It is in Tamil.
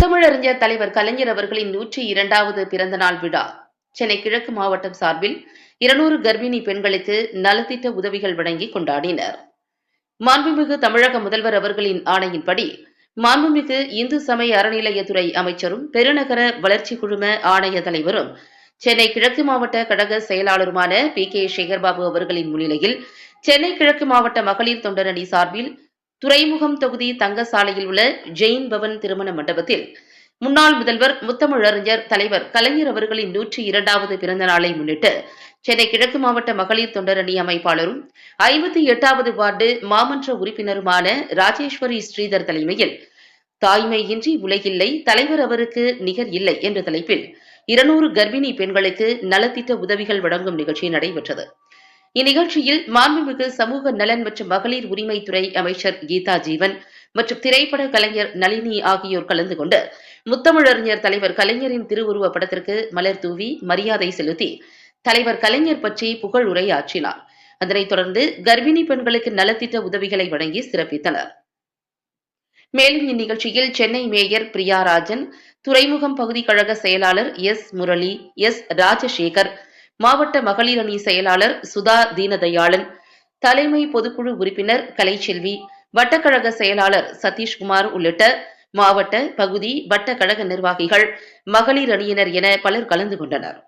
முத்தமிழறிஞர் தலைவர் கலைஞர் அவர்களின் நூற்றி இரண்டாவது பிறந்த நாள் விழா. சென்னை கிழக்கு மாவட்டம் சார்பில் இருநூறு கர்ப்பிணி பெண்களுக்கு நலத்திட்ட உதவிகள் வழங்கி கொண்டாடினர். மாண்புமிகு தமிழக முதல்வர் அவர்களின் ஆணையின்படி மாண்புமிகு இந்து சமய அறநிலையத்துறை அமைச்சரும் பெருநகர வளர்ச்சி குழும ஆணைய தலைவரும் சென்னை கிழக்கு மாவட்ட கழக செயலாளருமான பி கே சேகர்பாபு அவர்களின் முன்னிலையில் சென்னை கிழக்கு மாவட்ட மகளிர் தொண்டரணி சார்பில் துறைமுகம் தொகுதி தங்கசாலையில் உள்ள ஜெயின் பவன் திருமண மண்டபத்தில் முன்னாள் முதல்வர் முத்தமிழறிஞர் தலைவர் கலைஞர் அவர்களின் நூற்றி இரண்டாவது பிறந்த நாளை முன்னிட்டு சென்னை கிழக்கு மாவட்ட மகளிர் தொண்டரணி அமைப்பாளரும் ஐம்பத்தி எட்டாவது வார்டு மாமன்ற உறுப்பினருமான ராஜேஸ்வரி ஸ்ரீதர் தலைமையில் தாய்மையின்றி உலகில்லை தலைவர் அவருக்கு நிகர் இல்லை என்ற தலைப்பில் இருநூறு கர்ப்பிணி பெண்களுக்கு நலத்திட்ட உதவிகள் வழங்கும் நிகழ்ச்சி நடைபெற்றது. இந்நிகழ்ச்சியில் மாண்புமிகு சமூக நலன் மற்றும் மகளிர் உரிமைத்துறை அமைச்சர் கீதா ஜீவன் மற்றும் திரைப்பட கலைஞர் நளினி ஆகியோர் கலந்து கொண்டு முத்தமிழறிஞர் தலைவர் கலைஞரின் திருவுருவ படத்திற்கு மலர் தூவி மரியாதை செலுத்தி தலைவர் கலைஞர் பற்றி புகழ் உரையாற்றினார். அதனைத் தொடர்ந்து கர்ப்பிணி பெண்களுக்கு நலத்திட்ட உதவிகளை வழங்கி சிறப்பித்தனர். மேலும் இந்நிகழ்ச்சியில் சென்னை மேயர் பிரியாராஜன் துறைமுகம் பகுதி கழக செயலாளர் எஸ் முரளி எஸ் ராஜசேகர் மாவட்ட மகளிர் அணி செயலாளர் சுதா தீனதயாளன் தலைமை பொதுக்குழு உறுப்பினர் கலைச்செல்வி வட்டக்கழக செயலாளர் சதீஷ்குமார் உள்ளிட்ட மாவட்ட பகுதி வட்ட கழக நிர்வாகிகள் மகளிர் அணியினர் என பலர் கலந்து கொண்டனர்.